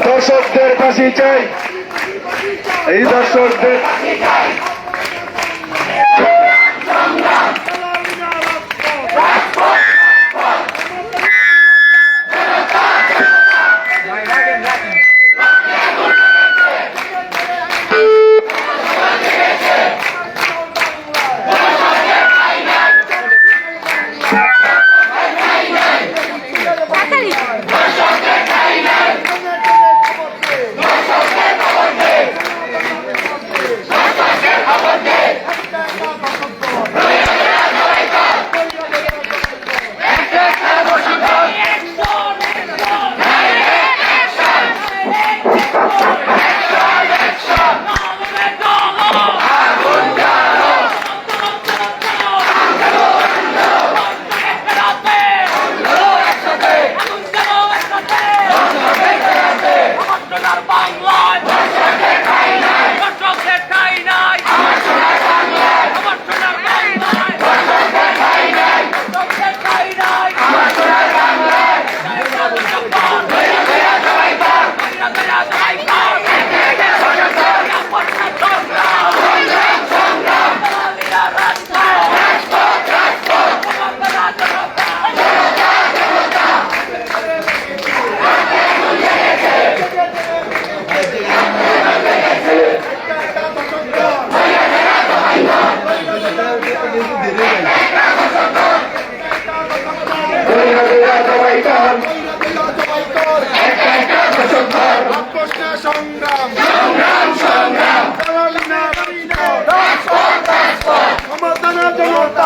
দর্শকদের কাছে চাই। এই দর্শকদের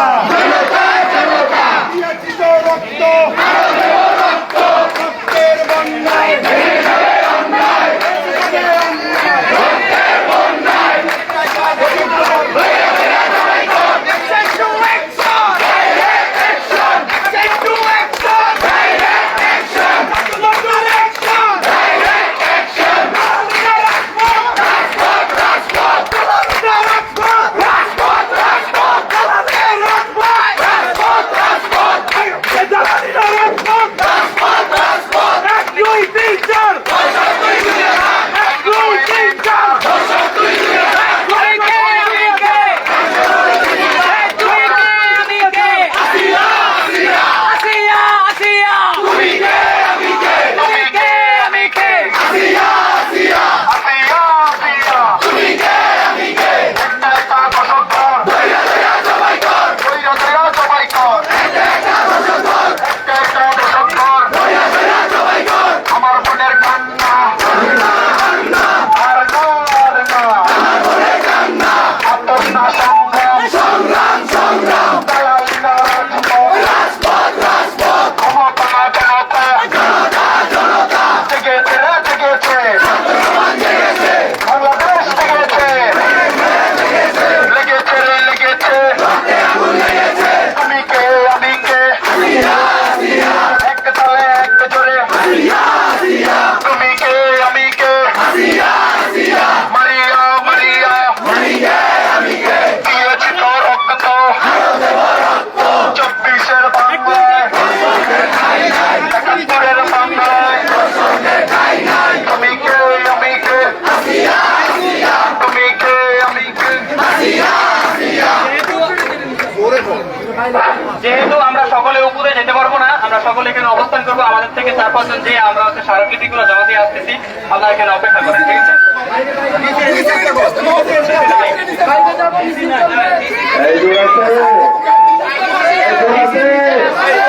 Yeah. যেহেতু আমরা সকলে উপরে যেতে পারব না, আমরা সকলে এখানে অবস্থান করব। আমাদের থেকে চার পাঁচজন যে আমরা হচ্ছে স্মারকলিপিগুলো জমা দিয়ে আসতেছি আপনারা এখানে অপেক্ষা করেন, ঠিক আছে? এই